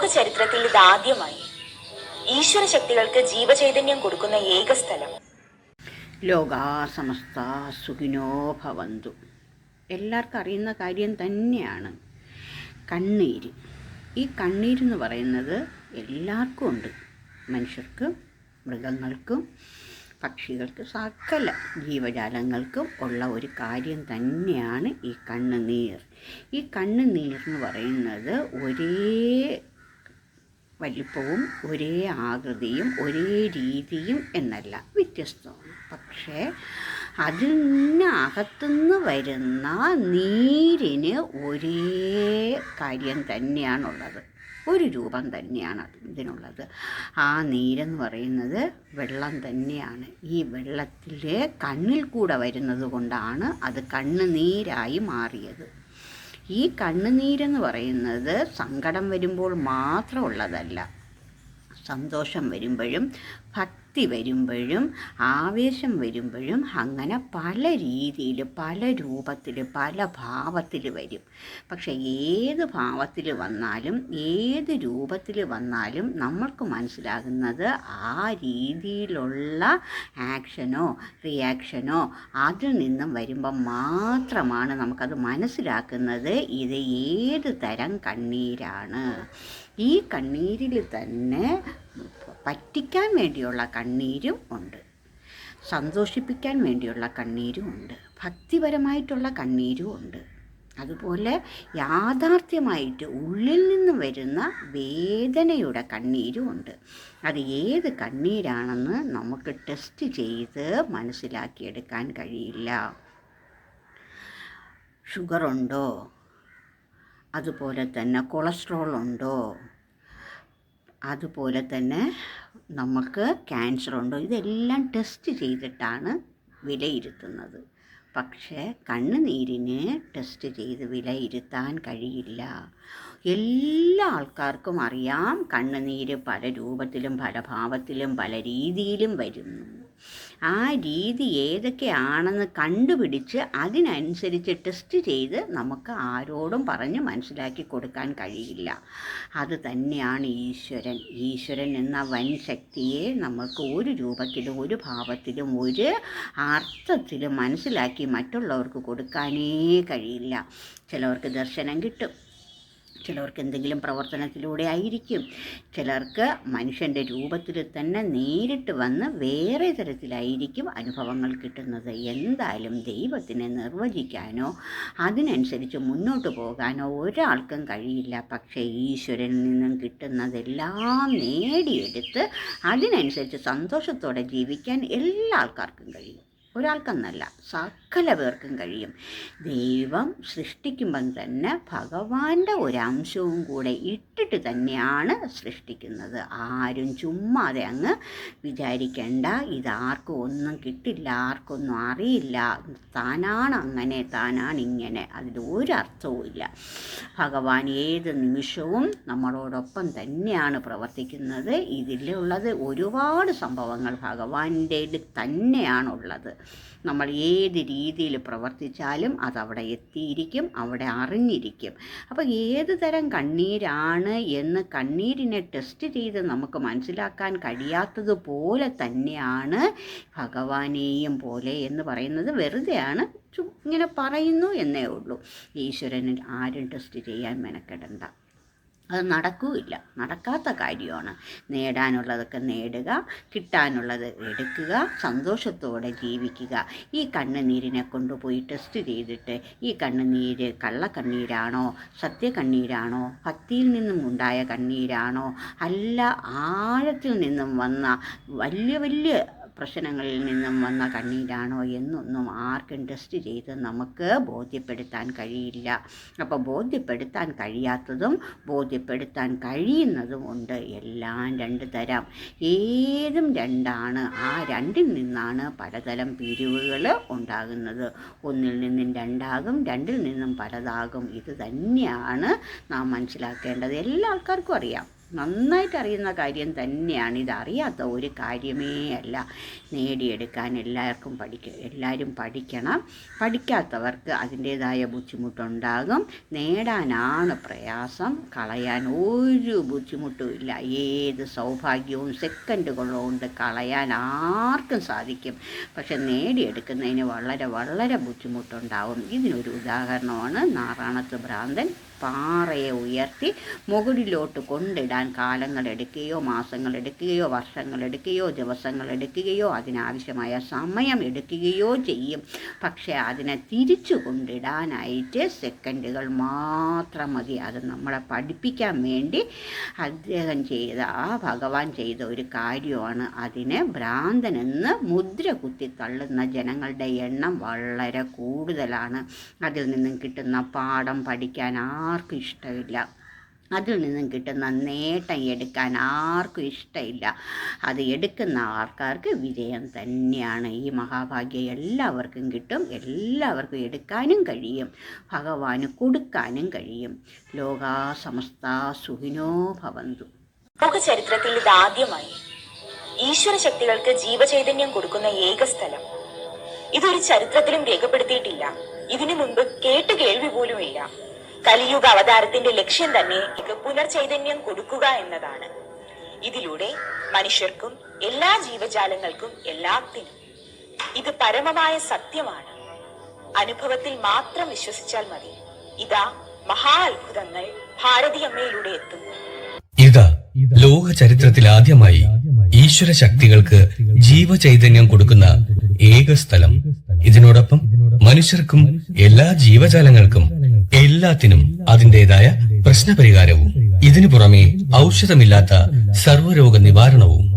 ലോക ചരിത്രത്തിൽ ഇതാദ്യമായി ഈശ്വര ശക്തികൾക്ക് ജീവചൈതന്യം കൊടുക്കുന്ന ഏക സ്ഥലം. ലോകാ സമസ്ത സുഖിനോ ഭവന്തു. എല്ലാവർക്കും അറിയുന്ന കാര്യം തന്നെയാണ്. കണ്ണീര്. ഈ കണ്ണീര് എന്ന് പറയുന്നത് എല്ലാവർക്കും ഉണ്ട്. മനുഷ്യർക്കും മൃഗങ്ങൾക്കും പക്ഷികൾക്കും സകല ജീവജാലങ്ങൾക്കും ഉള്ള ഒരു കാര്യം തന്നെയാണ് ഈ കണ്ണുനീർ. ഈ കണ്ണുനീർ എന്ന് പറയുന്നത് ഒരേ വലിപ്പവും ഒരേ ആകൃതിയും ഒരേ രീതിയും എന്നല്ല വ്യത്യസ്തമാണ്. പക്ഷേ അതിനകത്തുനിന്ന് വരുന്ന നീരിന് ഒരേ കാര്യം തന്നെയാണുള്ളത്. ഒരു രൂപം തന്നെയാണ് ഇതിനുള്ളത് ആ നീരെന്ന് പറയുന്നത് വെള്ളം തന്നെയാണ്. ഈ വെള്ളത്തിൽ കണ്ണിൽ കൂടെ വരുന്നത് കൊണ്ടാണ് അത് കണ്ണുനീരായി മാറിയത്. ഈ കണ്ണുനീരെന്ന് പറയുന്നത് സങ്കടം വരുമ്പോൾ മാത്രമുള്ളതല്ല സന്തോഷം വരുമ്പോഴും ഭക്തി വരുമ്പോഴും ആവേശം വരുമ്പോഴും അങ്ങനെ പല രീതിയിൽ പല രൂപത്തിൽ പല ഭാവത്തിൽ വരും. പക്ഷേ ഏത് ഭാവത്തിൽ വന്നാലും ഏത് രൂപത്തിൽ വന്നാലും നമ്മൾക്ക് മനസ്സിലാകുന്നത് ആ രീതിയിലുള്ള ആക്ഷനോ റിയാക്ഷനോ അതിൽ നിന്നും വരുമ്പം മാത്രമാണ് നമുക്കത് മനസ്സിലാക്കുന്നത് ഇത് ഏത് തരം കണ്ണീരാണ്. ഈ കണ്ണീരിൽ തന്നെ പറ്റിക്കാൻ വേണ്ടിയുള്ള കണ്ണീരും ഉണ്ട്. സന്തോഷിപ്പിക്കാൻ വേണ്ടിയുള്ള കണ്ണീരും ഉണ്ട്. ഭക്തിപരമായിട്ടുള്ള കണ്ണീരും ഉണ്ട്. അതുപോലെ യാഥാർത്ഥ്യമായിട്ട് ഉള്ളിൽ നിന്ന് വരുന്ന വേദനയുടെ കണ്ണീരും ഉണ്ട്. അത് ഏത് കണ്ണീരാണെന്ന് നമുക്ക് ടെസ്റ്റ് ചെയ്ത് മനസ്സിലാക്കിയെടുക്കാൻ കഴിയില്ല. ഷുഗറുണ്ടോ? അതുപോലെ തന്നെ കൊളസ്ട്രോൾ ഉണ്ടോ അതുപോലെ തന്നെ നമുക്ക് ക്യാൻസർ ഉണ്ടോ? ഇതെല്ലാം ടെസ്റ്റ് ചെയ്തിട്ടാണ് വിലയിരുത്തുന്നത്. പക്ഷേ കണ്ണുനീരിന് ടെസ്റ്റ് ചെയ്ത് വിലയിരുത്താൻ കഴിയില്ല. എല്ലാ ആൾക്കാർക്കും അറിയാം കണ്ണുനീര് പല രൂപത്തിലും പല ഭാവത്തിലും പല രീതിയിലും വരുന്നു. ആ രീതി ഏതൊക്കെയാണെന്ന് കണ്ടുപിടിച്ച് അതിനനുസരിച്ച് ടെസ്റ്റ് ചെയ്ത് നമുക്ക് ആരോടും പറഞ്ഞ് മനസ്സിലാക്കി കൊടുക്കാൻ കഴിയില്ല. അത് തന്നെയാണ് ഈശ്വരൻ. ഈശ്വരൻ എന്ന വൻ ശക്തിയെ നമുക്ക് ഒരു രൂപത്തിലും ഒരു ഭാവത്തിലും ഒരു അർത്ഥത്തിലും മനസ്സിലാക്കി മറ്റുള്ളവർക്ക് കൊടുക്കാനേ കഴിയില്ല. ചിലവർക്ക് ദർശനം കിട്ടും. ചിലർക്ക് എന്തെങ്കിലും പ്രവർത്തനത്തിലൂടെ ആയിരിക്കും. ചിലർക്ക് മനുഷ്യന്റെ രൂപത്തിൽ തന്നെ നേരിട്ട് വന്ന് വേറെ തരത്തിലായിരിക്കും അനുഭവങ്ങൾ കിട്ടുന്നത്. എന്തായാലും ദൈവത്തിനെ നിർവചിക്കാനോ അതിനനുസരിച്ച് മുന്നോട്ട് പോകാനോ ഒരാൾക്കും കഴിയില്ല. പക്ഷേ ഈശ്വരനിൽ നിന്നും കിട്ടുന്നതെല്ലാം നേടിയെടുത്ത് അതിനനുസരിച്ച് സന്തോഷത്തോടെ ജീവിക്കാൻ എല്ലാ ആൾക്കാർക്കും കഴിയും. ഒരാൾക്കെന്നല്ല സകല പേർക്കും കഴിയും. ദൈവം സൃഷ്ടിക്കുമ്പം തന്നെ ഭഗവാന്റെ ഒരംശവും കൂടെ ഇട്ടിട്ട് തന്നെയാണ് സൃഷ്ടിക്കുന്നത്. ആരും ചുമ്മാതെ അങ്ങ് വിചാരിക്കേണ്ട ഇതാർക്കും ഒന്നും കിട്ടില്ല ആർക്കൊന്നും അറിയില്ല താനാണ് അങ്ങനെ താനാണ് ഇങ്ങനെ അതിൽ ഒരർത്ഥവും ഇല്ല. ഭഗവാൻ ഏത് നിമിഷവും നമ്മളോടൊപ്പം തന്നെയാണ് പ്രവർത്തിക്കുന്നത്. ഇതിലുള്ളത് ഒരുപാട് സംഭവങ്ങൾ ഭഗവാന്റെ തന്നെയാണുള്ളത്. നമ്മൾ ഏത് രീതിയിൽ പ്രവർത്തിച്ചാലും അതവിടെ എത്തിയിരിക്കും അവിടെ അറിഞ്ഞിരിക്കും. അപ്പോൾ ഏത് തരം കണ്ണീരാണ് എന്ന് കണ്ണീരിനെ ടെസ്റ്റ് ചെയ്ത് നമുക്ക് മനസ്സിലാക്കാൻ കഴിയാത്തതുപോലെ തന്നെയാണ് ഭഗവാനെയും പോലെ എന്ന് പറയുന്നത് വെറുതെയാണ് ഇങ്ങനെ പറയുന്നു എന്നേ ഉള്ളൂ. ഈശ്വരനിൽ ആരും ടെസ്റ്റ് ചെയ്യാൻ മെനക്കെടണ്ട. അത് നടക്കുകയില്ല നടക്കാത്ത കാര്യമാണ്. നേടാനുള്ളതൊക്കെ നേടുക കിട്ടാനുള്ളത് എടുക്കുക സന്തോഷത്തോടെ ജീവിക്കുക. ഈ കണ്ണുനീരിനെ കൊണ്ടുപോയി ടെസ്റ്റ് ചെയ്തിട്ട് ഈ കണ്ണുനീര് കള്ളക്കണ്ണീരാണോ സത്യക്കണ്ണീരാണോ ഭക്തിയിൽ നിന്നും ഉണ്ടായ കണ്ണീരാണോ അല്ല ആഴത്തിൽ നിന്നും വന്ന വലിയ വലിയ പ്രശ്നങ്ങളിൽ നിന്നും വന്ന കണ്ണീരാണോ എന്നൊന്നും ആർക്കും ടെസ്റ്റ് ചെയ്ത് നമുക്ക് ബോധ്യപ്പെടുത്താൻ കഴിയില്ല. അപ്പോൾ ബോധ്യപ്പെടുത്താൻ കഴിയാത്തതും ബോധ്യപ്പെടുത്താൻ കഴിയുന്നതും ഉണ്ട് എല്ലാം രണ്ട് തരം. ഏതും രണ്ടാണ്. ആ രണ്ടിൽ നിന്നാണ് പലതരം പിരിവുകൾ ഉണ്ടാകുന്നത്. ഒന്നിൽ നിന്നും രണ്ടാകും രണ്ടിൽ നിന്നും പലതാകും. ഇത് തന്നെയാണ് നാം മനസ്സിലാക്കേണ്ടത്. എല്ലാ ആൾക്കാർക്കും അറിയാം. നന്നായിട്ട് അറിയുന്ന കാര്യം തന്നെയാണ്. ഇത് അറിയാത്ത ഒരു കാര്യമേ അല്ല. നേടിയെടുക്കാൻ എല്ലാവർക്കും പഠിക്ക എല്ലാവരും പഠിക്കണം. പഠിക്കാത്തവർക്ക് അതിന്റേതായ ബുദ്ധിമുട്ടുണ്ടാകും. നേടാനാണ് പ്രയാസം. കളയാൻ ഒരു ബുദ്ധിമുട്ടും ഇല്ല. ഏത് സൗഭാഗ്യവും സെക്കൻഡുകൾ കൊണ്ട് കളയാൻ ആർക്കും സാധിക്കും. പക്ഷെ നേടിയെടുക്കുന്നതിന് വളരെ വളരെ ബുദ്ധിമുട്ടുണ്ടാവും ഇതിനൊരു ഉദാഹരണമാണ് നാറാണത്ത് ഭ്രാന്തൻ. പാറയെ ഉയർത്തി മുകളിലോട്ട് കൊണ്ടിടാൻ കാലങ്ങളെടുക്കുകയോ മാസങ്ങളെടുക്കുകയോ വർഷങ്ങളെടുക്കുകയോ ദിവസങ്ങളെടുക്കുകയോ അതിനാവശ്യമായ സമയം എടുക്കുകയോ ചെയ്യും. പക്ഷേ അതിനെ തിരിച്ചു കൊണ്ടിടാനായിട്ട് സെക്കൻഡുകൾ മാത്രം മതി. അത് നമ്മളെ പഠിപ്പിക്കാൻ വേണ്ടി അദ്ദേഹം ചെയ്ത ആ ഭഗവാൻ ചെയ്ത ഒരു കാര്യമാണ് അതിനെ ഭ്രാന്തനെന്ന് മുദ്ര കുത്തി തള്ളുന്ന ജനങ്ങളുടെ എണ്ണം വളരെ കൂടുതലാണ്. അതിൽ നിന്നും കിട്ടുന്ന പാഠം പഠിക്കാൻ ആർക്കും ഇഷ്ടമില്ല. അതിൽ നിന്നും കിട്ടുന്ന നേട്ടം എടുക്കാൻ ആർക്കും ഇഷ്ടമില്ല. അത് എടുക്കുന്ന ആൾക്കാർക്ക് വിജയം തന്നെയാണ്. ഈ മഹാഭാഗ്യം എല്ലാവർക്കും കിട്ടും. എല്ലാവർക്കും എടുക്കാനും കഴിയും. ഭഗവാന് കൊടുക്കാനും കഴിയും. ലോകാ സമസ്ത സുഖിനോ ഭവന്തു. നമുക്ക് ചരിത്രത്തിൽ ഇത് ആദ്യമായി ഈശ്വര ശക്തികൾക്ക് ജീവചൈതന്യം കൊടുക്കുന്ന ഏക സ്ഥലം. ഇതൊരു ചരിത്രത്തിലും രേഖപ്പെടുത്തിയിട്ടില്ല. ഇതിനു മുൻപ് കേട്ട് കേൾവി പോലുമില്ല. കലിയുഗ അവതാരത്തിന്റെ ലക്ഷ്യം തന്നെ പുനർചൈതന്യം കൊടുക്കുക എന്നതാണ്. ഇതിലൂടെ മനുഷ്യർക്കും എല്ലാ ജീവജാലങ്ങൾക്കും എല്ലാത്തിനും ഇത് പരമമായ സത്യമാണ്. അനുഭവത്തിൽ മാത്രം വിശ്വസിച്ചാൽ മതി. ഇതാ മഹാ അത്ഭുതങ്ങൾ ഭാരതിയമ്മയിലൂടെ എത്തുന്നു. ഇതാ ലോക ചരിത്രത്തിൽ ആദ്യമായി ഈശ്വര ശക്തികൾക്ക് ജീവചൈതന്യം കൊടുക്കുന്ന ഏക സ്ഥലം. ഇതിനോടൊപ്പം മനുഷ്യർക്കും എല്ലാ ജീവജാലങ്ങൾക്കും എല്ലാത്തിനും അതിന്റേതായ പ്രശ്നപരിഹാരവും. ഇതിനു പുറമെ ഔഷധമില്ലാത്ത സർവരോഗ നിവാരണവും